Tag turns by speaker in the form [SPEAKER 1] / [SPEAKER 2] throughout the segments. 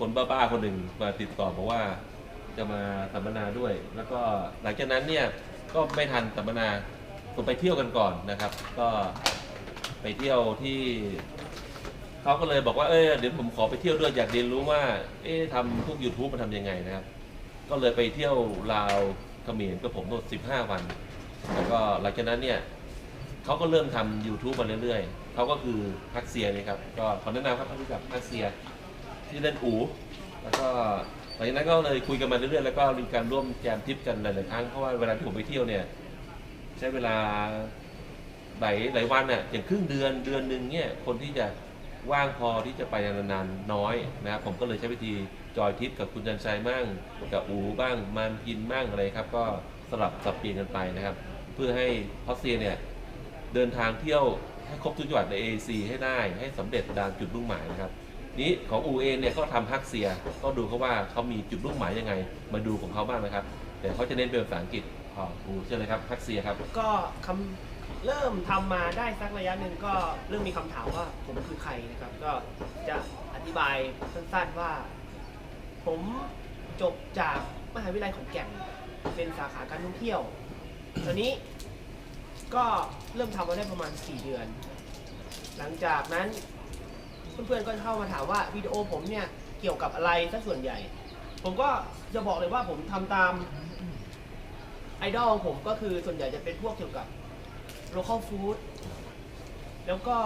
[SPEAKER 1] คนบ้าๆคนหนึ่งมาติดต่อบอกว่าจะมาสัมมนาด้วย แล้วก็หลังจากนั้นเนี่ยก็ไม่ทันสัมมนาผมไปเที่ยวกันก่อนนะครับ ก็ไปเที่ยวที่เขาก็เลยบอกว่าเออเดี๋ยวผมขอไปเที่ยวด้วยอยากเรียนรู้ว่า เอ๊ะทำพวก YouTube มันทำยังไงนะครับ ก็เลยไปเที่ยวลาวเขมรกับผมทั้งหมด15วัน แล้วก็หลังจากนั้นเนี่ยเขาก็เริ่มทำ YouTube มาเรื่อยๆเขาก็คือฮักเซียนี่ครับ ก็ขอแนะนำครับท่านรู้จักฮักเซีย ที่เล่นอูแล้วก็หลังจากนั้นก็เลยคุยกันมาเรื่อยๆแล้วก็มีการร่วมแจมทริปกันหลายๆครั้งเพราะว่าเวลาที่ผมไปเที่ยวเนี่ยใช้เวลาหลายหลายวันน่ะอย่างครึ่งเดือนเดือนหนึ่งเนี่ยคนที่จะว่างพอที่จะไปนานๆน้อยนะครับผมก็เลยใช้วิธีจอยทริปกับคุณจันชัยมั่งกับอูบ้างมานกินมั่งอะไรครับ ก็สลับสับเปลี่ยนกันไปนะครับ เพื่อให้พอสเซียเนี่ยเดินทางเที่ยวให้ครบทุกจังหวัดใน AAC ให้ได้ให้สำเร็จตามจุดมุ่งหมายนะครับ นี้ของอูเองเนี่ยก็ทำฮักเซียก็ดูเขาว่าเขามีจุดมุ่งหมายยังไง มาดูของเขาบ้างนะครับ แต่เขาจะเน้นเป็นภาษาอังกฤษขออูเชิญเลยครับฮักเซียครับ
[SPEAKER 2] ก็คำเริ่มทำมาได้สักระยะหนึ่งก็เริ่มมีคำถามว่าผมคือใครนะครับ ก็จะอธิบายสั้นๆว่า ผมจบจากมหาวิทยาลัยขอนแก่นเป็นสาขาการท่องเที่ยว ตอนนี้ก็เริ่มทำมาได้ประมาณ 4 เดือน หลังจากนั้น เพื่อนๆก็เข้ามาถามว่าวิดีโอผมเนี่ยเกี่ยวกับอะไรซะส่วนใหญ่ ผมก็จะบอกเลยว่าผมทำตามไอดอลของผมก็คือส่วนใหญ่จะเป็นพวกเกี่ยวกับ local food แล้วก็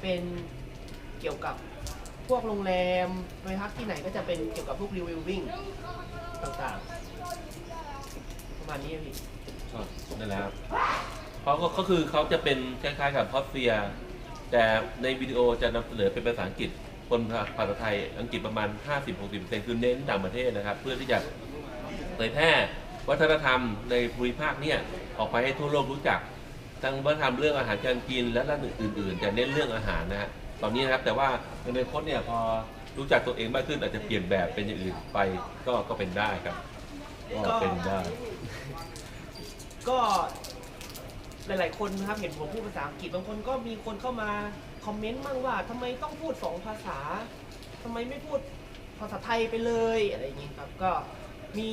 [SPEAKER 2] เป็นเกี่ยวกับพวกโรงแรมไปพักที่ไหนก็จะเป็นเกี่ยวกับพวกรีวิววิ่งต่างๆ ประมาณนี้พี่
[SPEAKER 1] ก็นั่นแหละครับเขาก็ก็คือเขาจะเป็นคล้ายๆกับพอสเฟีย แต่ในวิดีโอจะนำเสนอเป็นภาษาอังกฤษ คนภาษาไทยอังกฤษประมาณ 50-60%คือเน้นต่างประเทศนะครับ เพื่อที่จะเผยแพร่วัฒนธรรมในภูมิภาคเนี่ยออกไปให้ทั่วโลกรู้จัก ทั้งวัฒนธรรมเรื่องอาหารการกินและเรื่องอื่น ๆ จะเน้นเรื่องอาหารนะฮะตอนนี้นะครับแต่ว่าในอนาคตเนี่ยพอรู้จักตัวเองมากขึ้นอาจจะเปลี่ยนแบบเป็นอย่างอื่นไปก็ก็เป็นได้ครับ ก็เป็นได้
[SPEAKER 2] ก็ หลาย ๆ คนนะครับเห็นผมพูดภาษาอังกฤษบางคนก็มีคนเข้ามาคอมเมนต์บ้างว่าทำไมต้องพูดสองภาษาทำไมไม่พูดภาษาไทยไปเลยอะไรอย่างนี้ครับก็มี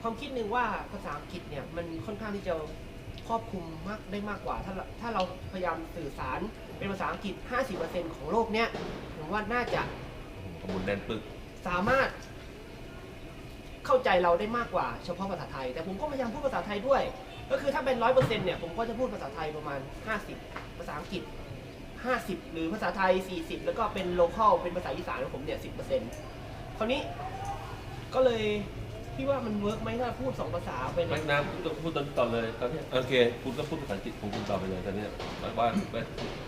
[SPEAKER 2] ความคิดหนึ่งว่าภาษาอังกฤษเนี่ยมันค่อนข้างที่จะครอบคลุมมากได้มากกว่า ถ้าเราถ้าเราพยายามสื่อสารเป็นภาษาอังกฤษ 50%ของโลกเนี่ยผมว่าน่าจะ
[SPEAKER 1] ขมุนแน่นปึก
[SPEAKER 2] สามารถ เข้าใจเราได้มากกว่าเฉพาะภาษาไทย แต่ผมก็พยายามพูดภาษาไทยด้วย ก็คือถ้าเป็นร้อยเปอร์เซ็นต์เนี่ยผมก็จะพูดภาษาไทยประมาณ 50 ภาษาอังกฤษ 50 หรือภาษาไทย 40 แล้วก็เป็นโลเคอลเป็นภาษาอีสานของผมเนี่ย10%คราวนี้ก็เลยพี่ว่ามันเวิร์กไหมถ้าพูด2ภาษาเป็น
[SPEAKER 1] ไม่น้ำต้องพูดตอนต่อเลยตอนนี้โอเคคุณก็พูดภาษาอังกฤษของคุณต่อไปเลยตอนนี้ว่าว่าว่า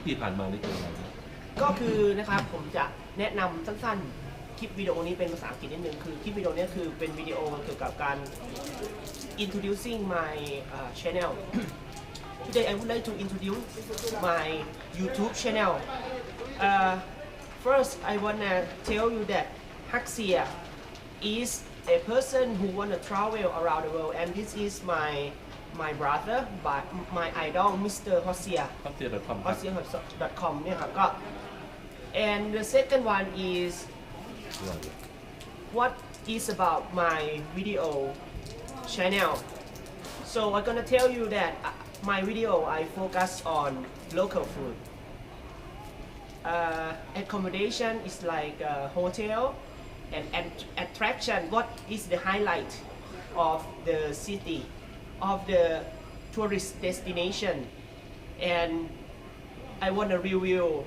[SPEAKER 1] ที่ผ่านมานี่คืออะไรนะ
[SPEAKER 2] ก็คือนะครับผมจะแนะนำสั้นๆ คลิปวิดีโอนี้เป็นภาษาอังกฤษนิดนึงคือคลิปวิดีโอนี้คือเป็นวิดีโอเกี่ยวกับการ introducing my uh, channel today I would like to introduce my YouTube channel uh, first I wanna tell you that Haxia is a person who wanna travel around the world and this is my my brother by my idol Mr. Hosia
[SPEAKER 1] ครอบเสียแบบความ
[SPEAKER 2] o s i a c o m เนี่ยครับก็ and the second one is what is about my video channel? So I'm gonna tell you that uh, my video I focus on local food. Uh, accommodation is like a hotel and at- attraction. What is the highlight of the city of the tourist destination? And I want to review.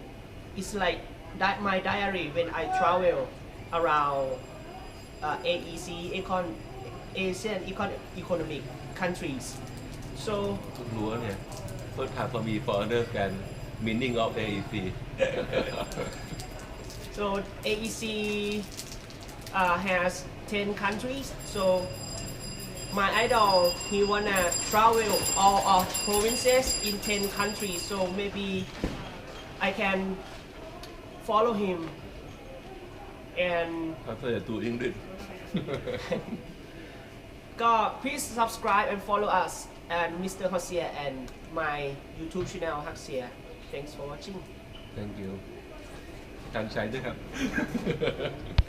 [SPEAKER 2] It's like that my diary when I travel around uh, AEC, econ, Asian econ, economic countries. So.
[SPEAKER 1] First half of me further than meaning of AEC.
[SPEAKER 2] so AEC uh, has 10 countries. So my idol, he wanna travel all of provinces in 10 countries. So maybe I can follow him and
[SPEAKER 1] เขาเสนอตัว English
[SPEAKER 2] ก็ please subscribe and follow us and Mr. Hosia and my YouTube channel Haxia thanks for watching
[SPEAKER 1] thank you การใช้ด้วยครับ